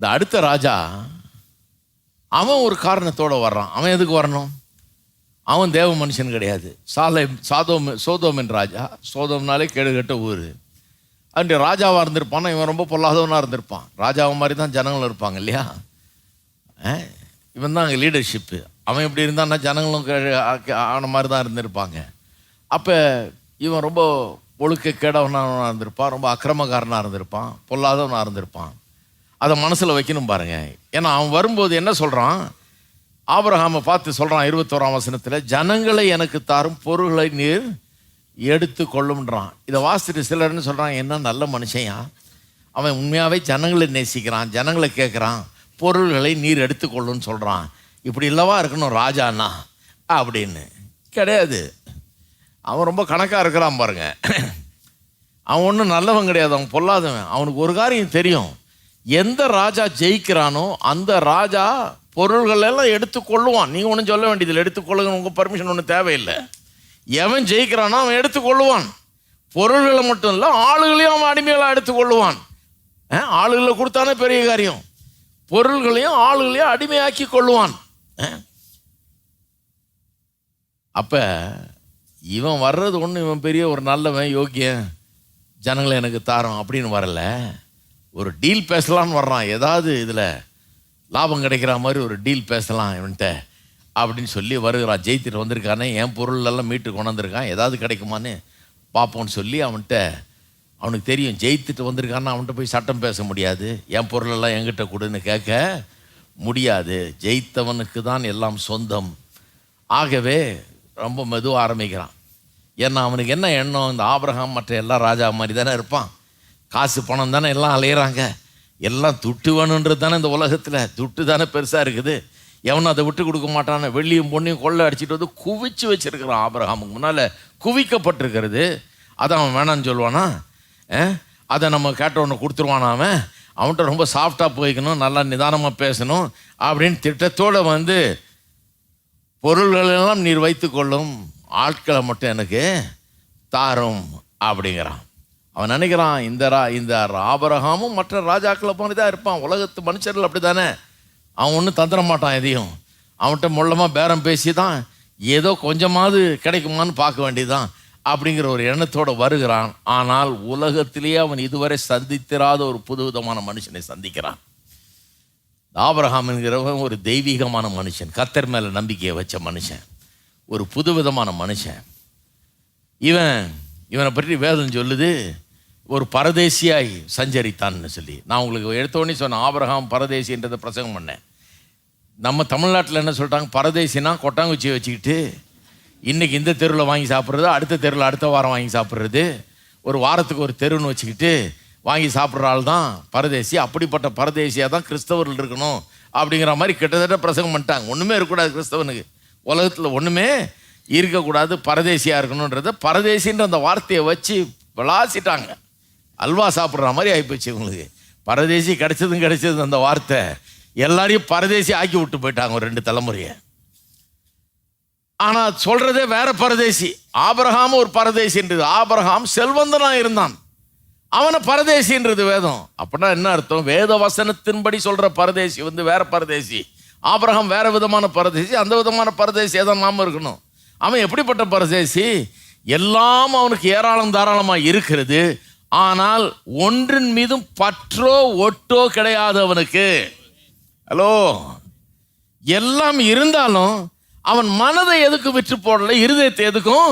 இந்த அடுத்த ராஜா அவன் ஒரு காரணத்தோடு வர்றான். அவன் எதுக்கு வரணும்? அவன் தேவ மனுஷன் கிடையாது. சாலை சாதோம் சோதோமின் ராஜா. சோதோம்னாலே கேடுகட்ட ஊர். அன்று ராஜாவாக இருந்திருப்பான் இவன் ரொம்ப பொல்லாதவனாக இருந்திருப்பான். ராஜாவை மாதிரி தான் ஜனங்களும் இருப்பாங்க இல்லையா? இவன் தான் அங்கே லீடர்ஷிப்பு அவன் எப்படி இருந்தான்னா ஜனங்களும் கே- ஆ- ஆன மாதிரி தான் இருந்திருப்பாங்க. அப்போ இவன் ரொம்ப ஒழுக்க கேடவனாக இருந்திருப்பான். ரொம்ப அக்கிரமக்காரனாக இருந்திருப்பான். பொல்லாதவனாக இருந்திருப்பான். அதை மனசில் வைக்கணும் பாருங்க. ஏன்னா அவன் வரும்போது என்ன சொல்கிறான் ஆபரகாமை பார்த்து சொல்கிறான் இருபத்தோராம் வசனத்தில் ஜனங்களை எனக்கு தாரும் பொருள்களை நீர் எடுத்து கொள்ளும்ன்றான். இதை வாசிட்டு சிலர்னு சொல்கிறான் என்ன நல்ல மனுஷையா அவன் உண்மையாகவே ஜனங்களை நேசிக்கிறான் ஜனங்களை கேட்குறான் பொருள்களை நீர் எடுத்துக்கொள்ளுன்னு சொல்கிறான் இப்படி இல்லவா இருக்கணும் ராஜாண்ணா அப்படின்னு. கிடையாது. அவன் ரொம்ப கணக்காக இருக்கிறான் பாருங்க. அவன் ஒன்றும் நல்லவன் கிடையாது அவன் பொல்லாதவன். அவனுக்கு ஒரு காரியம் தெரியும். எந்த ராஜா ஜெயிக்கிறானோ அந்த ராஜா பொருள்கள் எல்லாம் எடுத்துக்கொள்ளுவான். நீங்கள் ஒன்றும் சொல்ல வேண்டியதில்லை. எடுத்துக்கொள்ளுங்க உங்கள் பர்மிஷன் ஒன்றும் தேவையில்லை. எவன் ஜெயிக்கிறானோ அவன் எடுத்துக்கொள்ளுவான். பொருள்களை மட்டும் இல்லை ஆளுகளையும் அவன் அடிமைகளாக எடுத்துக்கொள்ளுவான். ஆ ஆளுகளை கொடுத்தானே பெரிய காரியம். பொருள்களையும் ஆளுகளையும் அடிமையாக்கி கொள்ளுவான். அப்போ இவன் வர்றது ஒன்று இவன் பெரிய ஒரு நல்லவன் யோக்கியன். ஜனங்களை எனக்கு தாரோம் அப்படின்னு வரல. ஒரு டீல் பேசலான்னு வர்றான். ஏதாவது இதில் லாபம் கிடைக்கிற மாதிரி ஒரு டீல் பேசலாம் இவன்கிட்ட அப்படின்னு சொல்லி வருகிறான். ஜெயித்துட்டு வந்திருக்கானே என் பொருளெல்லாம் மீட்டு கொண்டு வந்திருக்கான் ஏதாவது கிடைக்குமான்னு பார்ப்போம்னு சொல்லி அவன்கிட்ட அவனுக்கு தெரியும் ஜெயித்துட்டு வந்திருக்கான்னு அவன்கிட்ட போய் சட்டம் பேச முடியாது. என் பொருளெல்லாம் என்கிட்ட கொடுன்னு கேட்க முடியாது. ஜெயித்தவனுக்கு தான் எல்லாம் சொந்தம். ஆகவே ரொம்ப மெதுவாக ஆரம்பிக்கிறான். ஏன்னா அவனுக்கு என்ன எண்ணம்? இந்த ஆபிரகாம் மற்ற எல்லா ராஜா மாதிரி தானே இருப்பான். காசு பணம் தானே எல்லாம் அலையிறாங்க. எல்லாம் துட்டு வேணுன்றது தானே இந்த உலகத்தில். துட்டு தானே பெருசாக இருக்குது. எவனும் அதை விட்டு கொடுக்க மாட்டான்னு வெள்ளியும் பொண்ணையும் கொள்ளை அடிச்சிட்டு வந்து குவிச்சு வச்சுருக்கிறான் ஆபரகாமுக்கு முன்னால். குவிக்கப்பட்டிருக்கிறது. அதை அவன் வேணான்னு சொல்லுவானா? அதை நம்ம கேட்டவனை கொடுத்துருவானா அவன்? அவன்கிட்ட ரொம்ப சாஃப்டாக போய்க்கணும் நல்லா நிதானமாக பேசணும் அப்படின்னு திட்டத்தோடு வந்து பொருள்களெல்லாம் நீர் வைத்துக்கொள்ளும் ஆட்களை மட்டும் எனக்கு தாரும் அப்படிங்கிறான். அவன் நினைக்கிறான் இந்த ரா இந்த ஆபரகாமும் மற்ற ராஜாக்களை மாதிரி தான் இருப்பான். உலகத்து மனுஷர்கள் அப்படி தானே அவன் ஒன்றும் தந்துட மாட்டான் எதையும். அவன்கிட்ட மொல்லமாக பேரம் பேசி தான் ஏதோ கொஞ்சமாவது கிடைக்குமான்னு பார்க்க வேண்டியதுதான் அப்படிங்கிற ஒரு எண்ணத்தோடு வருகிறான். ஆனால் உலகத்திலேயே அவன் இதுவரை சந்தித்திராத ஒரு புதுவிதமான மனுஷனை சந்திக்கிறான். ஆபரகாம் என்கிறவன் ஒரு தெய்வீகமான மனுஷன் கத்தர் மேலே நம்பிக்கையை வச்ச மனுஷன் ஒரு புதுவிதமான மனுஷன். இவன் இவனை பற்றி வேதம் சொல்லுது ஒரு பரதேசியாய் சஞ்சரித்தான்னு சொல்லி. நான் உங்களுக்கு எடுத்தோடனே சொன்னேன் ஆபரகாம் பரதேசின்றதை பிரசங்கம் பண்ணேன். நம்ம தமிழ்நாட்டில் என்ன சொல்லிட்டாங்க? பரதேசினா கொட்டாங்குச்சியை வச்சுக்கிட்டு இன்றைக்கி இந்த தெருவில் வாங்கி சாப்பிட்றது அடுத்த தெருவில் அடுத்த வாரம் வாங்கி சாப்பிட்றது. ஒரு வாரத்துக்கு ஒரு தெருன்னு வச்சுக்கிட்டு வாங்கி சாப்பிட்ற ஆள் தான் பரதேசி. அப்படிப்பட்ட பரதேசியாக தான் கிறிஸ்தவர்கள் இருக்கணும் அப்படிங்கிற மாதிரி கிட்டத்தட்ட பிரசங்கம் பண்ணிட்டாங்க. ஒன்றுமே இருக்கக்கூடாது கிறிஸ்தவனுக்கு. உலகத்தில் ஒன்றுமே இருக்கக்கூடாது பரதேசியாக இருக்கணுன்றத பரதேசின்ற அந்த வார்த்தையை வச்சு விளாசிட்டாங்க. அல்வா சாப்பிட்ற மாதிரி ஆகிப்போச்சு உங்களுக்கு பரதேசி கிடைச்சதும் கிடைச்சது அந்த வார்த்தை. எல்லாரையும் பரதேசி ஆக்கி விட்டு போயிட்டாங்க ஒரு ரெண்டு தலைமுறையை. ஆனால் சொல்கிறதே வேற பரதேசி. ஆபரகாம் ஒரு பரதேசின்றது. ஆபரகாம் செல்வந்தனாக இருந்தான். அவனை பரதேசின்றது வேதம். அப்படின்னா என்ன அர்த்தம்? வேத வசனத்தின்படி சொல்கிற பரதேசி வந்து வேற பரதேசி. ஆபரகம் வேற விதமான பரதேசி. அந்த விதமான பரதேசி தான் நாம இருக்கணும்? அவன் எப்படிப்பட்ட பரதேசி? எல்லாம் அவனுக்கு ஏராளம் தாராளமாக இருக்கிறது. ஆனால் ஒன்றின் மீதும் பற்றோ ஒட்டோ கிடையாது அவனுக்கு ஹலோ. எல்லாம் இருந்தாலும் அவன் மனதை எதுக்கு விற்று போடல இருதயத்தை எதுக்கும்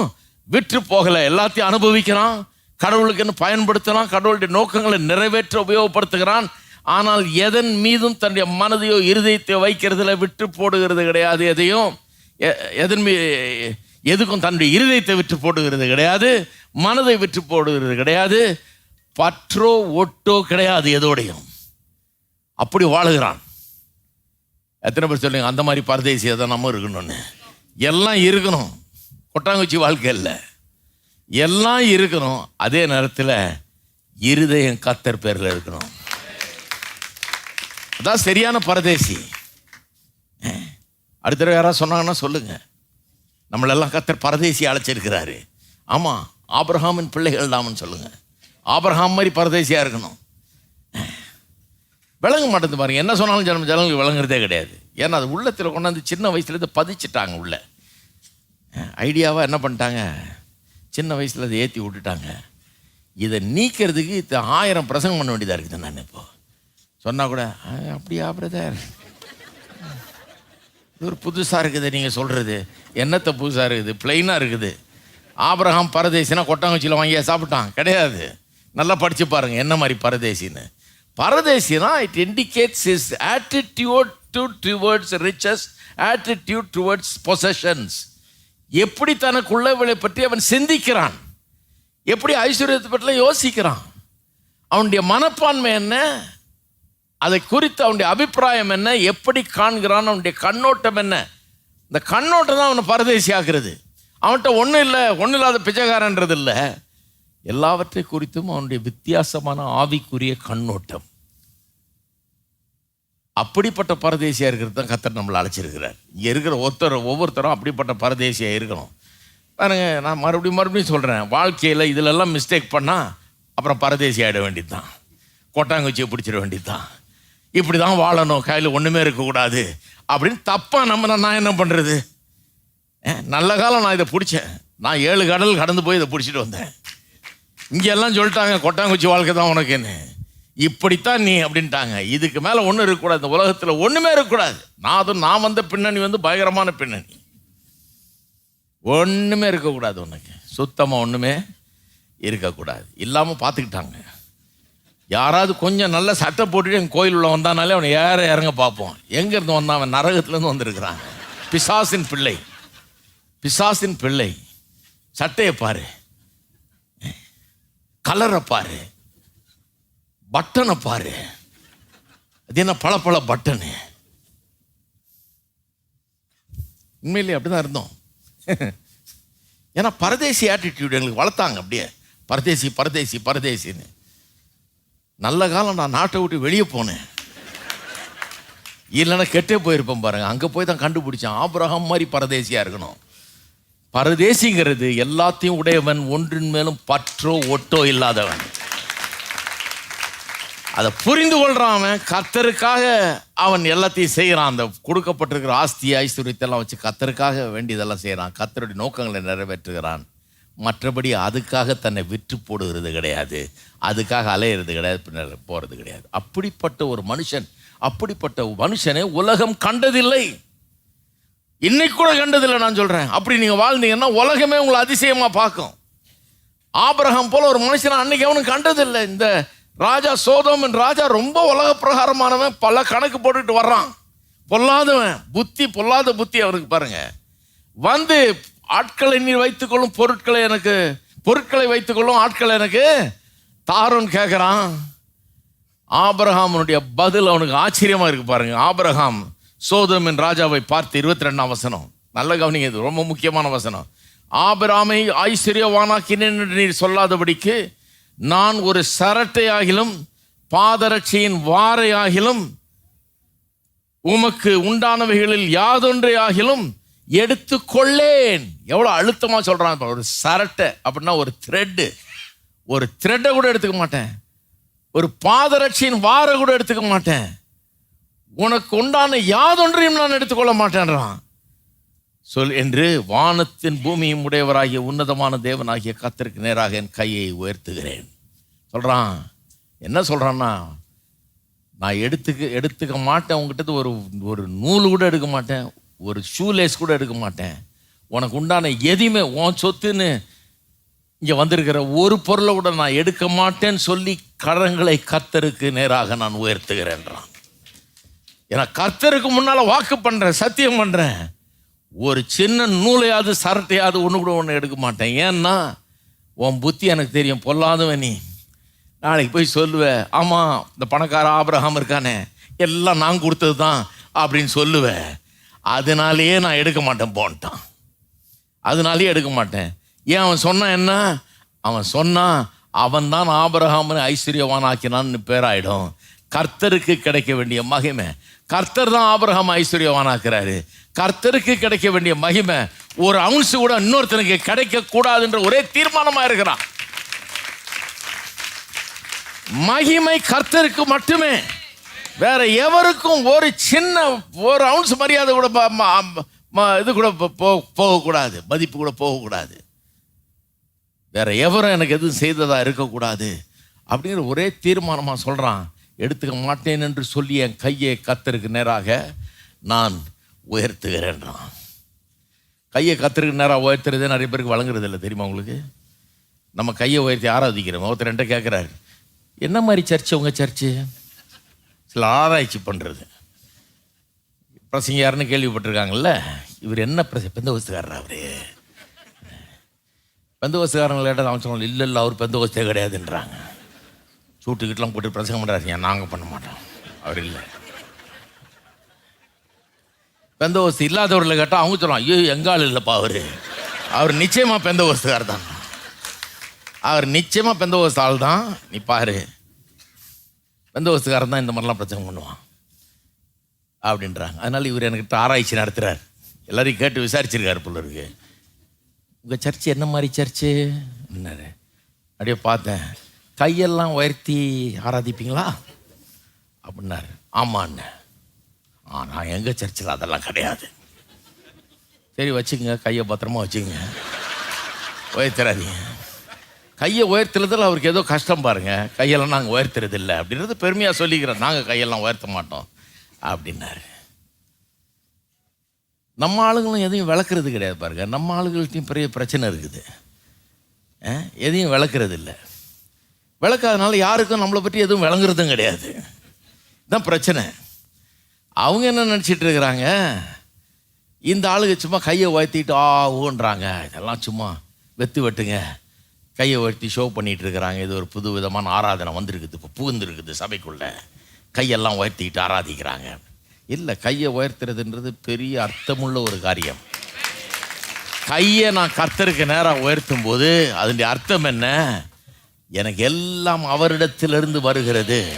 விற்று போகல. எல்லாத்தையும் அனுபவிக்கிறான் கடவுளுக்குன்னு பயன்படுத்தலாம் கடவுளுடைய நோக்கங்களை நிறைவேற்ற உபயோகப்படுத்துகிறான். ஆனால் எதன் மீதும் தன்னுடைய மனதையோ இருதயத்தையோ வைக்கிறதுல விற்று போடுகிறது கிடையாது. எதையும் எதன் மீ எதுக்கும் தன்னுடைய இருதயத்தை விற்று போடுகிறது கிடையாது மனதை விற்று போடுகிறது கிடையாது பற்றோ ஒட்டோ கிடையாது எதோடையும். அப்படி வாழுகிறான். எத்தனை பேர் சொல்லுங்க அந்த மாதிரி பரதேசியாக தான் நம்ம இருக்கணும்னு. எல்லாம் இருக்கணும். கொட்டாங்குச்சி வாழ்க்கை இல்லை. எல்லாம் இருக்கணும். அதே நேரத்தில் இருதயம் கத்தர் பேரில் இருக்கணும். அதான் சரியான பரதேசி. அடுத்த யாராவது சொன்னாங்கன்னா சொல்லுங்கள் நம்மளெல்லாம் கத்தர் பரதேசி அழைச்சிருக்கிறாரு. ஆமாம் ஆப்ரஹாமின் பிள்ளைகள் தாமன்னு சொல்லுங்கள் ஆப்ரஹாம் மாதிரி பரதேசியாக இருக்கணும். விளங்க மாட்டேது பாருங்க. என்ன சொன்னாலும் ஜனம் ஜனங்களுக்கு விளங்குறதே கிடையாது. ஏன்னா அது உள்ளத்தில் கொண்டாந்து சின்ன வயசுலேருந்து பதிச்சிட்டாங்க உள்ள. ஐடியாவாக என்ன பண்ணிட்டாங்க? சின்ன வயசில் அதை ஏற்றி விட்டுட்டாங்க. இதை நீக்கிறதுக்கு இத்த ஆயிரம் பிரசங்கம் பண்ண வேண்டியதாக இருக்குது நான் இப்போ? சொன்னால் கூட அப்படியா பிரதர் இது ஒரு புதுசாக இருக்குது நீங்கள் சொல்கிறது என்னத்தை புதுசாக இருக்குது? பிளெயினாக இருக்குது. ஆபிரகாம் பரதேசினா கொட்டாங்குச்சியில் வாங்கியா சாப்பிட்டான். கிடையாது. நல்லா படித்து பாருங்கள் என்ன மாதிரி பரதேசின்னு. பரதேசினா it indicates is attitude to towards riches attitude towards possessions எப்படி தனக்குள்ளவளை பற்றி அவன் சிந்திக்கிறான். எப்படி ஐஸ்வர்யத்தை பற்றிலாம் யோசிக்கிறான். அவனுடைய மனப்பான்மை என்ன? அதை குறித்து அவனுடைய அபிப்பிராயம் என்ன? எப்படி காண்கிறான்? அவனுடைய கண்ணோட்டம் என்ன? இந்த கண்ணோட்டம் தான் அவனை பரதேசி ஆக்குறது அவன்கிட்ட ஒன்றும் இல்லை ஒன்றும் இல்லாத பிச்சைக்காரன்றது இல்லை. எல்லாவற்றை குறித்தும் அவனுடைய வித்தியாசமான ஆவிக்குரிய கண்ணோட்டம். அப்படிப்பட்ட பரதேசியாக இருக்கிறது தான் கத்தர் நம்மளை அழைச்சிருக்கிறார். இங்கே இருக்கிற ஒருத்தர் ஒவ்வொருத்தரும் அப்படிப்பட்ட பரதேசியாக இருக்கணும். பாருங்க நான் மறுபடியும் மறுபடியும் சொல்கிறேன் வாழ்க்கையில் இதிலெல்லாம் மிஸ்டேக் பண்ணால் அப்புறம் பரதேசி ஆகிட வேண்டியது தான் கொட்டாங்குச்சியை பிடிச்சிட வேண்டியது தான் இப்படி தான் வாழணும். கையில் ஒன்றுமே இருக்கக்கூடாது. அப்படின்னு தப்பாக நம்ம நான் என்ன பண்ணுறது நல்ல காலம் நான் இதை பிடிச்சேன். நான் ஏழு கடல் கடந்து போய் இதை பிடிச்சிட்டு வந்தேன். இங்கெல்லாம் சொல்லிட்டாங்க கொட்டாங்குச்சி வாழ்க்கை தான் உனக்குன்னு. இப்படித்தான் நீ அப்படின்ட்டாங்க. இதுக்கு மேலே ஒன்றும் இருக்கக்கூடாது. இந்த உலகத்தில் ஒன்றுமே இருக்கக்கூடாது. நான் அதுவும் நான் வந்த பின்னணி வந்து பயங்கரமான பின்னணி. ஒன்றுமே இருக்கக்கூடாது உனக்கு. சுத்தமாக ஒன்றுமே இருக்கக்கூடாது. இல்லாமல் பார்த்துக்கிட்டாங்க. யாராவது கொஞ்சம் நல்ல சட்டை போட்டுட்டு எங்கள் கோயில் உள்ள வந்தானாலே அவனை ஏற இறங்க பார்ப்போம். எங்கேருந்து வந்தான் அவன்? நரகத்துலேருந்து வந்திருக்கிறான். பிசாசின் பிள்ளை. பிசாசின் பிள்ளை. சட்டையை பாரு. கலரை பாரு. பட்டனை பாரு. அது என்ன பல பல பட்டனு? உண்மையிலேயே அப்படிதான் இருந்தோம். ஏன்னா பரதேசி ஆட்டிடியூட் எங்களுக்கு வளர்த்தாங்க அப்படியே. பரதேசி பரதேசி பரதேசின்னு. நல்ல காலம் நான் நாட்டை விட்டு வெளியே போனேன். இல்லைன்னா கெட்டே போயிருப்பேன் பாருங்கள் அங்கே போய் தான் கண்டுபிடிச்சேன். ஆபிரகம் மாதிரி பரதேசியாக இருக்கணும். பரதேசிங்கிறது எல்லாத்தையும் உடையவன் ஒன்றின் மேலும் பற்றோ ஒட்டோ இல்லாதவன். அதை புரிந்து கொள்றான் அவன். கத்தருக்காக அவன் எல்லாத்தையும் செய்கிறான் அந்த கொடுக்கப்பட்டிருக்கிற ஆஸ்தி ஐஸ்வர்யத்தெல்லாம் வச்சு கத்தருக்காக வேண்டியதெல்லாம் செய்கிறான் கத்தருடைய நோக்கங்களை நிறைவேற்றுகிறான். மற்றபடி அதுக்காக தன்னை விற்று போடுகிறது கிடையாது. அதுக்காக அலையிறது கிடையாது பின்னர் போகிறது கிடையாது. அப்படிப்பட்ட ஒரு மனுஷன் அப்படிப்பட்ட மனுஷனை உலகம் கண்டதில்லை. இன்னைக்கு கூட கண்டதில்லை நான் சொல்கிறேன் அப்படி நீங்கள் வாழ்ந்தீங்கன்னா உலகமே உங்களை அதிசயமாக பார்க்கும். ஆபிரகம் போல் ஒரு மனுஷனை அன்னைக்கு அவனும் கண்டதில்லை. இந்த ராஜா சோதம் ராஜா ரொம்ப உலக பிரகாரமானவன். பல கணக்கு போட்டுட்டு வர்றான். பொல்லாதவன் புத்தி பொல்லாத புத்தி அவனுக்கு பாருங்கள் வந்து ஆட்களை நீர் வைத்துக்கொள்ளும் பொருட்களை எனக்கு பொருட்களை வைத்துக்கொள்ளும் ஆட்களை எனக்கு தாரோன்னு கேட்குறான் ஆபரகாமனுடைய பதில் அவனுக்கு ஆச்சரியமாக இருக்கு பாருங்க. ஆபரகாம் சோதமின் ராஜாவை பார்த்து இருபத்தி ரெண்டாம் வசனம். நல்ல கவனிங்க இது ரொம்ப முக்கியமான வசனம். ஆபராமை ஐஸ்வர்யவானாக்கினேன் என்று நீர் சொல்லாதபடிக்கு நான் ஒரு சரட்டையாகிலும் பாதரட்சியின் வாரையாகிலும் உமக்கு உண்டானவைகளில் யாதொன்றையாகிலும் எடுத்துக்கொள்ளேன். எவ்வளோ அழுத்தமாக சொல்கிறான் இப்போ ஒரு சரட்டை அப்படின்னா ஒரு த்ரெட்டு ஒரு த்ரெட்டை கூட எடுத்துக்க மாட்டேன். ஒரு பாதரட்சியின் வாரை கூட எடுத்துக்க மாட்டேன். உனக்கு உண்டான யாதொன்றையும் நான் எடுத்துக்கொள்ள மாட்டேன்றான். சொல் என்று வானத்தின் பூமியும் உடையவராகிய உன்னதமான தேவனாகிய கத்திற்கு நேராக என் கையை உயர்த்துகிறேன். சொல்கிறான் என்ன சொல்கிறான்னா நான் எடுத்துக்க எடுத்துக்க மாட்டேன். உங்ககிட்ட ஒரு ஒரு நூல் கூட எடுக்க மாட்டேன். ஒரு ஷூலேஸ் கூட எடுக்க மாட்டேன். உனக்கு உண்டான எதையுமே உன் சொத்துன்னு இங்கே வந்திருக்கிற ஒரு பொருளை கூட நான் எடுக்க மாட்டேன்னு சொல்லி கடன்களை கத்தருக்கு நேராக நான் உயர்த்துகிறேன்றான். ஏன்னா கர்த்தருக்கு முன்னால் வாக்கு பண்ணுறேன் சத்தியம் பண்ணுறேன் ஒரு சின்ன நூலையாவது சரட்டையாவது ஒன்று கூட ஒன்று எடுக்க மாட்டேன். ஏன்னா உன் புத்தி எனக்கு தெரியும் பொல்லாதவன் நீ. நாளைக்கு போய் சொல்லுவேன் ஆமாம் இந்த பணக்கார ஆபிரகாம் இருக்கானே எல்லாம் நான் கொடுத்தது தான் அப்படின்னு சொல்லுவேன். அதனாலேயே நான் எடுக்க மாட்டேன் போன்ட்டான். அதனாலேயே எடுக்க மாட்டேன். ஏன் அவன் சொன்னான் என்ன? அவன் சொன்னான் அவன் தான் ஆபரகாமனை ஐஸ்வர்யவான் ஆக்கினான்னு பேராயிடும். கர்த்தருக்கு கிடைக்க வேண்டிய மகிமை. கர்த்தர் தான் ஆபரகாம் ஐஸ்வர்யவானாக்குறாரு. கர்த்தருக்கு கிடைக்க வேண்டிய மகிமை ஒரு அவுன்ஸ் கூட இன்னொருத்தனுக்கு கிடைக்கக்கூடாதுன்ற ஒரே தீர்மானமாக இருக்கிறான் மகிமை கர்த்தருக்கு மட்டுமே. வேற எவருக்கும் ஒரு சின்ன ஒரு அவுன்ஸ் மரியாதை கூட ம- இது கூட போ- போகக்கூடாது. மதிப்பு கூட போகக்கூடாது. வேற எவரும் எனக்கு எதுவும் செய்ததா இருக்கக்கூடாது. அப்படிங்கிற ஒரே தீர்மானமாக சொல்கிறான் எடுத்துக்க மாட்டேன் என்று சொல்லி என் கையை கத்தருக்கு நேராக நான் உயர்த்துகிறேன்றான் கையை கத்தருக்கு நேராக உயர்த்துறது நிறைய பேருக்கு வழங்குறது இல்லை தெரியுமா உங்களுக்கு? நம்ம கையை உயர்த்தி ஆராதிக்கிறோம். ஒருத்தர் ரெண்ட கேட்குறாரு என்ன மாதிரி சர்ச்சு உங்கள் சர்ச்சு சில ஆராய்ச்சி பண்ணுறது பிரசங்க யாருன்னு கேள்விப்பட்டிருக்காங்கல்ல? இவர் என்ன பிரச பெந்த அவர்? பெந்தகோஸ்துக்காரங்க பெந்த கேட்டால் அவன் சொன்னாங்க இல்லை இல்லை அவர் பெந்த கிடையாதுன்றாங்க. சூட்டுக்கிட்டலாம் போட்டு பிரசங்கம் பண்ணுறாருங்க நாங்கள் பண்ண மாட்டோம். அவர் இல்லை. பெந்த இல்லாதவர்களை கேட்டால் அவங்க சொல்லலாம் ஐயோ எங்கால் இல்லைப்பா அவர்? அவர் நிச்சயமாக பெந்தகோஸ்துக்கார் தான் அவர் நிச்சயமாக பெந்த ஆள் தான் நீ பாரு. பந்தோபஸ்துக்காரன் தான் இந்த மாதிரிலாம் பிரச்சனை பண்ணுவான். அப்படின்றாங்க. அதனால் இவர் என்கிட்ட ஆராய்ச்சி நடத்துகிறார் எல்லாரையும் கேட்டு விசாரிச்சிருக்காரு போல இருக்கு. உங்கள் சர்ச்சு என்ன மாதிரி சர்ச்சு? என்னாரு அப்படியே பார்த்தேன். கையெல்லாம் உயர்த்தி ஆராதிப்பீங்களா? அப்படின்னாரு. ஆமாண்ணே. ஆ நான் எங்கள் சர்ச்சில் அதெல்லாம் கிடையாது. சரி வச்சுக்கோங்க. கையை பத்திரமா வச்சுக்கோங்க. உயர்த்திடாதீங்க. கையை உயர்த்துறதில் அவருக்கு ஏதோ கஷ்டம் பாருங்கள் கையெல்லாம் நாங்கள் உயர்த்துறது இல்லை அப்படின்றது பெருமையாக சொல்லிக்கிறோம் நாங்கள் கையெல்லாம் உயர்த்த மாட்டோம். அப்படின்னாரு. நம்ம ஆளுங்களும் எதையும் விளக்குறது கிடையாது பாருங்கள் நம்ம ஆளுகள்ட்டையும் பெரிய பிரச்சனை இருக்குது. எதையும் விளக்குறது இல்லை விளக்காதனால யாருக்கும் நம்மளை பற்றி எதுவும் விளங்குறதும் கிடையாது. இதுதான் பிரச்சனை. அவங்க என்ன நினச்சிட்டு இருக்கிறாங்க? இந்த ஆளுங்க சும்மா கையை உயர்த்திட்டு ஆ ஊன்றாங்க. இதெல்லாம் சும்மா வெத்து வெட்டுங்க. கையை உயர்த்தி ஷோ பண்ணிகிட்டு இருக்கிறாங்க இது ஒரு புது விதமான ஆராதனை வந்திருக்குது. இப்போ புகுந்துருக்குது சபைக்குள்ள. கையெல்லாம் உயர்த்திக்கிட்டு ஆராதிக்கிறாங்க. இல்லை கையை உயர்த்துறதுன்றது பெரிய அர்த்தமுள்ள ஒரு காரியம். கையை நான் கர்த்தருக்கு நேராக உயர்த்தும் போது அதனுடைய அர்த்தம் என்ன? எனக்கு எல்லாம் அவரிடத்திலிருந்து வருகிறது.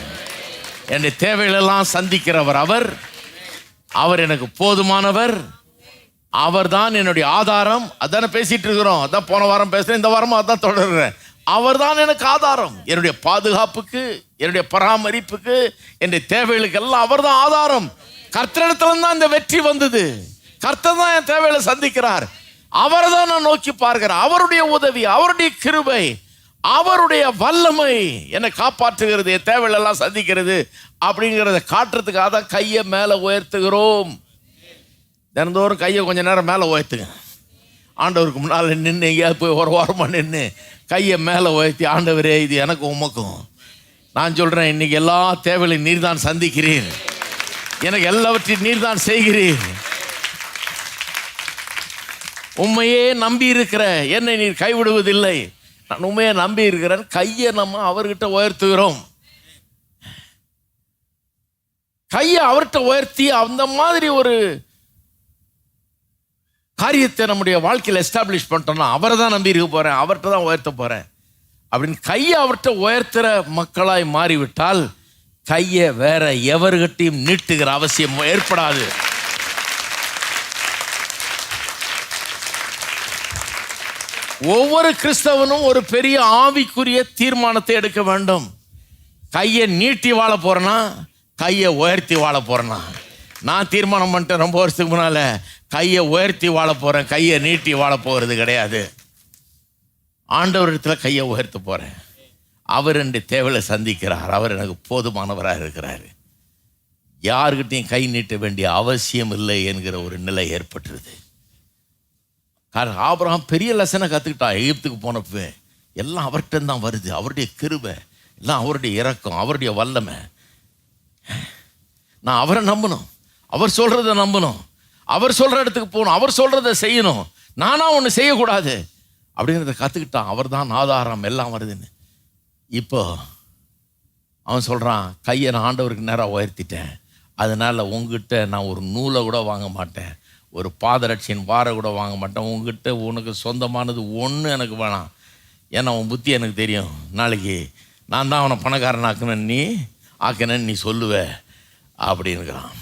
என்னுடைய தேவைகளெல்லாம் சந்திக்கிறவர் அவர். அவர் எனக்கு போதுமானவர். அவர்தான் என்னுடைய ஆதாரம். அதானே பேசிட்டு இருக்கிறோம் அதான் போன வாரம் பேசுறேன் இந்த வாரமும் அதான் தொடர்றேன். அவர்தான் எனக்கு ஆதாரம். என்னுடைய பாதுகாப்புக்கு என்னுடைய பராமரிப்புக்கு என்னுடைய தேவைகளுக்கு எல்லாம் அவர்தான் ஆதாரம். கர்த்தரிடத்துல தான் இந்த வெற்றி வந்தது. கர்த்தர் தான் என் தேவைகளை சந்திக்கிறார். அவரை தான் நான் நோக்கி பார்க்கிறேன். அவருடைய உதவி அவருடைய கிருபை அவருடைய வல்லமை என்னை காப்பாற்றுகிறது என் தேவைகள் சந்திக்கிறது அப்படிங்கிறத காட்டுறதுக்காக தான் கையை மேலே உயர்த்துகிறோம். தினந்தோறும் கையை கொஞ்சம் நேரம் மேலே உயர்த்துங்க. ஆண்டவருக்கு முன்னால் நின்று எங்கேயாவது போய் ஒரு வாரமாக நின்று கையை மேலே உயர்த்தி ஆண்டவரே இது எனக்கு உமக்கும். நான் சொல்கிறேன் இன்னைக்கு எல்லா தேவைகளையும் நீர் தான் சந்திக்கிறீர். எனக்கு எல்லாவற்றையும் நீர் தான் செய்கிறீர். உண்மையே நம்பி இருக்கிற என்னை நீர் கைவிடுவதில்லை. நான் உண்மையை நம்பி இருக்கிறேன் கையை நம்ம அவர்கிட்ட உயர்த்துகிறோம். கையை அவர்கிட்ட உயர்த்தி அந்த மாதிரி ஒரு காரியத்தை நம்முடைய வாழ்க்கையில் எஸ்டாப்ளிஷ் பண்ணிட்டோம்னா அவரை தான் நம்பி இருக்க போகிறேன் அவர்கிட்ட தான் உயர்த்த போகிறேன் அப்படின்னு கையை அவர்கிட்ட உயர்த்துற மக்களாய் மாறிவிட்டால் கையை வேற எவர்கிட்டையும் நீட்டுகிற அவசியம் ஏற்படாது. ஒவ்வொரு கிறிஸ்தவனும் ஒரு பெரிய ஆவிக்குரிய தீர்மானத்தை எடுக்க வேண்டும். கையை நீட்டி வாழ போறேனா கையை உயர்த்தி வாழ போறேனா? நான் தீர்மானம் பண்ணிட்டேன் ரொம்ப வருஷத்துக்கு முன்னால். கையை உயர்த்தி வாழ போகிறேன் கையை நீட்டி வாழ போகிறது கிடையாது. ஆண்டவரிடத்தில் கையை உயர்த்த போகிறேன் அவர் என்னுடைய தேவையை சந்திக்கிறார். அவர் எனக்கு போதுமானவராக இருக்கிறார். யாருக்கிட்டையும் கை நீட்ட வேண்டிய அவசியம் இல்லை என்கிற ஒரு நிலை ஏற்பட்டுருது. காரணம் ஆபரகம் பெரிய லெசனை கற்றுக்கிட்டான் எகிப்துக்கு போனப்போ எல்லாம் அவர்கிட்ட தான் வருது. அவருடைய கிருபை எல்லாம் அவருடைய இறக்கம் அவருடைய வல்லமை. நான் அவரை நம்பணும். அவர் சொல்கிறத நம்பணும். அவர் சொல்கிற இடத்துக்கு போகணும். அவர் சொல்கிறத செய்யணும். நானாக ஒன்று செய்யக்கூடாது. அப்படிங்கிறத கற்றுக்கிட்டான் அவர் தான் ஆதாரம் எல்லாம் வருதுன்னு. இப்போ அவன் சொல்கிறான் கையை நான் ஆண்டவருக்கு நேராக உயர்த்திட்டேன். அதனால் உங்ககிட்ட நான் ஒரு நூலை கூட வாங்க மாட்டேன். ஒரு பாதரட்சியின் வாரை கூட வாங்க மாட்டேன். உங்ககிட்ட உனக்கு சொந்தமானது ஒன்று எனக்கு வேணாம். ஏன்னா உன் புத்தி எனக்கு தெரியும். நாளைக்கு நான் தான் அவனை பணக்காரன் ஆக்கினேன் நீ ஆக்கினேன்னு நீ சொல்லுவ. அப்படின்னுக்கிறான்.